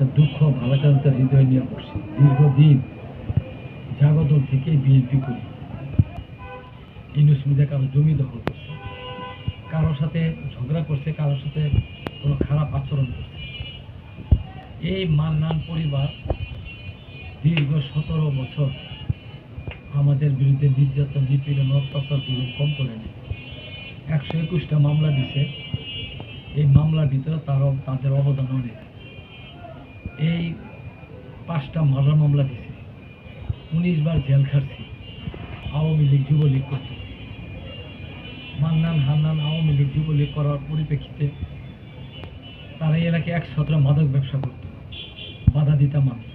একটা দুঃখ ভালাকান্তার হৃদয় নিয়ে বসে। দীর্ঘদিন জাগদল থেকে বিএনপি করি ইউনুস মিডিয়া কারও জমি দখল করছে। কারোর সাথে ঝগড়া করছে, কারোর সাথে কোনো খারাপ আচরণ করছে। এই মান্নান পরিবার দীর্ঘ সতেরো বছর আমাদের বিরুদ্ধে নির্যাতন, নিপীড়ন, অত্যাচার জুলুম কম করেনি একশো একুশটা মামলা দিছে। এই মামলার ভিতরে তার তাদের অবদান অনেক এই পাঁচটা মার্ডার মামলা দিছে। উনিশ বার জেল খাটছি। আওয়ামী লীগ যুবলীগ করতে। মান্নান হান্নান আওয়ামী লীগ যুবলীগ করার পরিপ্রেক্ষিতে তারা এলাকায় একশতটা মাদক ব্যবসা করত। বাধা দিতাম আমি।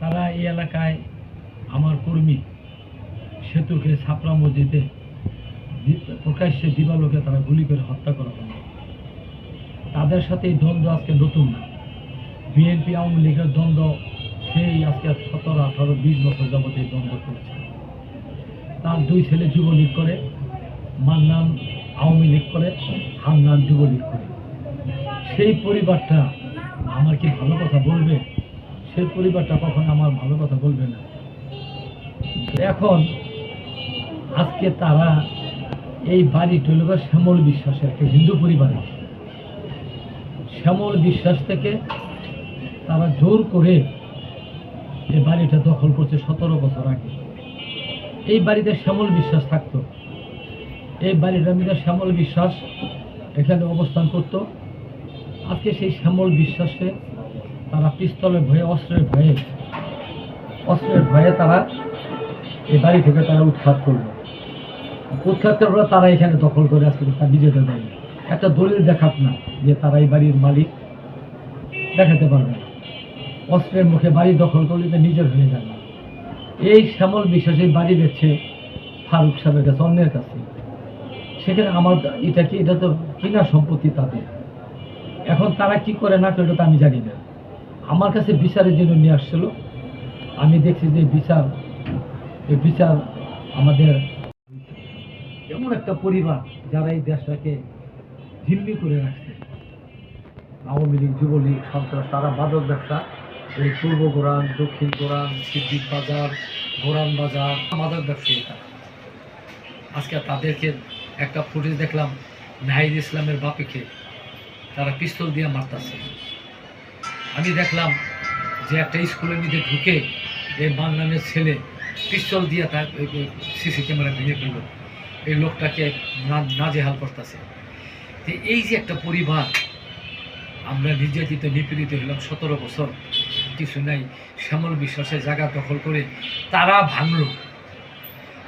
তারা এই এলাকায় আমার কর্মী, সেতুকে ছাপড়া মসজিদে প্রকাশ্যে দিবালোকে তারা গুলি করে হত্যা করা তাদের সাথে এই দ্বন্দ্ব আজকে নতুন না। বিএনপি আওয়ামী লীগের দ্বন্দ্ব, সেই আজকে সতেরো, আঠারো, বিশ বছর যাবত এই দ্বন্দ্ব চলছে। তার দুই ছেলে যুবলীগ করে মান্নান আওয়ামী লীগ করে হান্নান যুবলীগ করে। সেই পরিবারটা আমার কি ভালো কথা বলবে? সেই পরিবারটা কখন আমার ভালো কথা বলবে না। এখন আজকে তারা এই বাড়ি টুলব শ্যামল বিশ্বাসের, একটা হিন্দু পরিবারে শ্যামল বিশ্বাস থেকে তারা জোর করে এই বাড়িটা দখল করছে সতেরো বছর আগে। এই বাড়িতে শ্যামল বিশ্বাস থাকতো। এই বাড়িটার মধ্যে শ্যামল বিশ্বাস এখানে অবস্থান করত। আজকে সেই শ্যামল বিশ্বাসে তারা পিস্তলের ভয়ে অস্ত্রের ভয়ে অস্ত্রের ভয়ে তারা এই বাড়ি থেকে তারা উৎখাত করল। উৎখাত করার তারা এখানে দখল করে আজকে তার নিজেদের বাড়ি। একটা দলিল দেখাত না যে তারা এই বাড়ির মালিক। দেখাতে পারবে না। অস্ত্রের মুখে বাড়ি দখল করলে তো নিজের হয়ে যাবে এই শ্যামল বিশ্বাসের বাড়ি বেছে ফারুক সাহেবের কাছে, অন্যের কাছে। সেখানে আমার এটা কি এটা তো কিনা সম্পত্তি তাদের। এখন তারা কি করে না করে তো আমি জানি না। আমার কাছে বিচারের জন্য নিয়ে আসছিল। আমি দেখছি যে বিচার এই বিচার আমাদের এমন একটা পরিবার যারা এই দেশটাকে জিম্মি করে রাখছে। আওয়ামী লীগ, যুবলীগ, সন্ত্রাস, তারা মাদক ব্যবসা। এই পূর্ব গোরান দক্ষিণ গোরান সিদ্দিক বাজার গোরান বাজার মাদক ব্যবসায়ী তারা আজকে তাদেরকে একটা ফুটেজ দেখলাম, নাহিদ ইসলামের বাপিকে। তারা পিস্তল দিয়ে মারতাছে। আমি দেখলাম যে একটা স্কুলের মধ্যে ঢুকে এই মান্নানের ছেলে পিস্তল দিয়ে তার সিসি ক্যামেরা ভেঙে ফেলল। এই লোকটাকে নাজেহাল করতেছে। এই যে একটা পরিবার, আমরা নির্যাতিত, নিপীড়িত হলাম সতেরো বছর। কিছু নাই। শ্যামল বিশ্বাসের জায়গা দখল করে তারা ভাঙলো।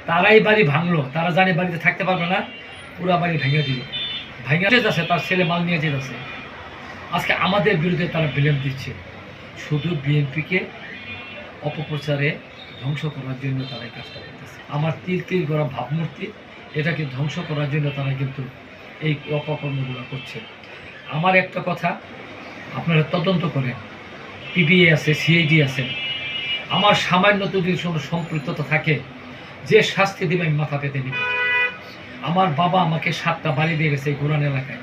তারাই বাড়ি ভাঙলো। তারা জানে বাড়িতে থাকতে পারবে না। পুরা বাড়ি ভেঙে দিল। ভেঙে যেতেছে তার ছেলে মাল নিয়ে যেতেছে। আজকে আমাদের বিরুদ্ধে তারা ব্লেম দিচ্ছে। শুধু বিএনপিকে অপপ্রচারে ধ্বংস করার জন্য তারা এই কাজটা করতেছে। আমার তিল তিল গড়া ভাবমূর্তি, এটাকে ধ্বংস করার জন্য তারা কিন্তু এই অপকর্মগুলো করছে। আমার একটা কথা, আপনারা তদন্ত করেন। পিবিএ আছে সিআইডি আছে, আমার সামান্য যদি কোনো সম্পৃক্ততা থাকে, যে শাস্তি দেবে আমি মাথা পেতে নিব আমার বাবা আমাকে সাতটা বাড়ি দিয়ে গেছে এই গোরান এলাকায়।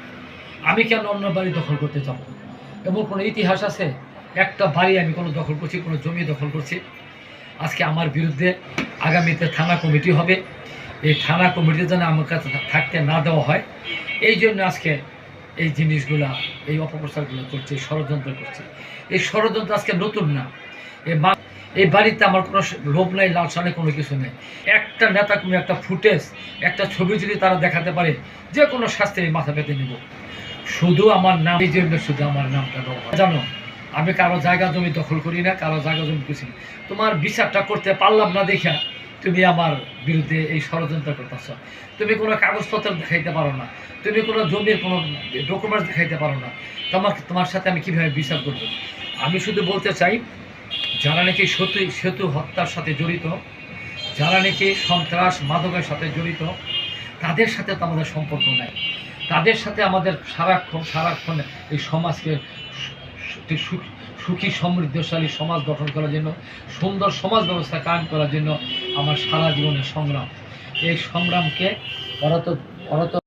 আমি কেন অন্য বাড়ি দখল করতে যাব? এমন কোনো ইতিহাস আছে? একটা বাড়ি আমি কোনো দখল করছি, কোনো জমি দখল করছি। আজকে আমার বিরুদ্ধে আগামীতে থানা কমিটি হবে। এই থানা কমিটি যেন আমার কাছে থাকতে না দেওয়া হয়, এই জন্য আজকে এই জিনিসগুলা, এই অপপ্রচারগুলো করছে, ষড়যন্ত্র করছে এই ষড়যন্ত্র আজকে নতুন না এই এই বাড়িতে আমার কোনো লোভ নাই লালসা নেই কোনো কিছু নেই একটা নেতা কোনো একটা ফুটেজ, একটা ছবি যদি তারা দেখাতে পারে, যে কোনো শাস্তি আমি মাথা পেতে নিব শুধু আমার নাম, এই জন্য শুধু আমার নামটা। জানো, আমি কারও জায়গা জমি দখল করি না, কারও জায়গা জমি কিছু। তোমার বিচারটা করতে পারলাম না দেখা তুমি আমার বিরুদ্ধে এই ষড়যন্ত্র করতেছ। তুমি কোনো কাগজপত্র দেখাইতে পারো না। তুমি কোনো জমির কোনো ডকুমেন্টস দেখাইতে পারো না। তোমাকে, তোমার সাথে আমি কীভাবে বিচার করব? আমি শুধু বলতে চাই, যারা নাকি সেতু সেতু হত্যার সাথে জড়িত, যারা নাকি সন্ত্রাস, মাদকের সাথে জড়িত, তাদের সাথে তো আমাদের সম্পর্ক নাই। তাদের সাথে আমাদের সারাক্ষণ সারাক্ষণ এই সমাজকে সুখ- সমৃদ্ধশালী সমাজ গঠন করার জন্য, সুন্দর সমাজ ব্যবস্থা কায়েম করার জন্য আমার সারা জীবনের সংগ্রাম। এই সংগ্রামকে অরত তো ওরা তো